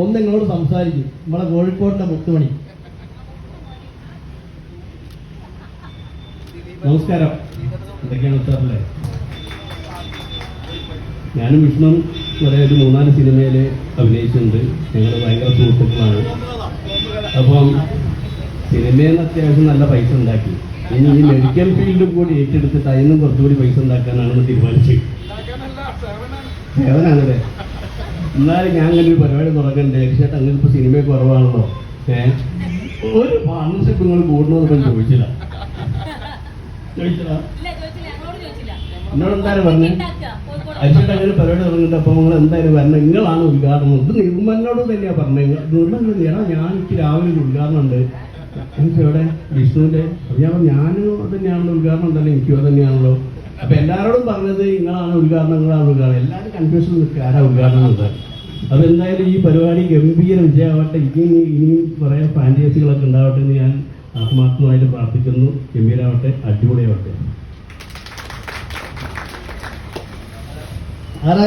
ഒന്ന് നിങ്ങളോട് സംസാരിക്കും. നമ്മളെ കോഴിക്കോടിന്റെ മുത്തുമണി. നമസ്കാരം. എന്തൊക്കെയാണ് സാറല്ലേ ഞാനും വിഷ്ണു വരെ ഒരു മൂന്നാൽ സിനിമയിൽ അഭിനയിച്ചിട്ടുണ്ട്. ഞങ്ങൾ ഭയങ്കര സുഹൃത്തുക്കളാണ്. അപ്പം സിനിമയിൽ നിന്ന് അത്യാവശ്യം നല്ല പൈസ ഉണ്ടാക്കി. ഇനി ഈ മെഡിക്കൽ ഫീൽഡും കൂടി ഏറ്റെടുത്തിട്ട് അതിനും കുറച്ചുകൂടി പൈസ ഉണ്ടാക്കാനാണ് തീരുമാനിച്ചത്. സേവനാണല്ലേ എന്നാലും ഞാൻ അങ്ങനെ ഒരു പരിപാടി തുടങ്ങണ്ടേ ചേട്ടാ അങ്ങനെ ഇപ്പൊ സിനിമ കുറവാണല്ലോ. ഏഹ് ഒരു പാർട്ണർഷിപ്പ് നിങ്ങൾ കൂടണമെന്ന് ഞാൻ ചോദിച്ചില്ല. എന്നോട് എന്തായാലും പറഞ്ഞു? ഉണ്ടാക്കുക. അങ്ങനെ പരിപാടി തുടങ്ങിയിട്ട് അപ്പൊ നിങ്ങൾ എന്തായാലും വരണം. നിങ്ങളാണ് ഉദ്ഘാടനം. ഇത് നിർമ്മലിനോട് തന്നെയാ പറഞ്ഞത് നിർമ്മൽ എടാ ഞാൻ എനിക്ക് രാവിലെ ഒരു ഉദ്ഘാടനം ഉണ്ട്. എനിക്ക് എവിടെ വിഷ്ണുവിന്റെ അപ്പൊ ഞാൻ തന്നെയാണല്ലോ ഉദ്ഘാടനം ഉണ്ടല്ലോ. എനിക്കും തന്നെയാണല്ലോ. അപ്പൊ എല്ലാവരോടും പറഞ്ഞത് നിങ്ങളാണ് ഉദ്ഘാടനം നിങ്ങളാണ് ഉദ്ഘാടനം. എല്ലാവരും കൺഫ്യൂഷൻ നിൽക്കുക ആരാ ഉദ്ഘാടനം ഉണ്ട് അതെന്തായാലും ഈ പരിപാടി ഗംഭീര വിജയമാവട്ടെ. ഇനിയും ഇനിയും കുറെ ഫാന്റേസികളൊക്കെ ഉണ്ടാവട്ടെ എന്ന് ഞാൻ ആത്മാർത്ഥമായിട്ട് പ്രാർത്ഥിക്കുന്നു. ഗംഭീരമാവട്ടെ അടിപൊളിയാവട്ടെ. ആരാ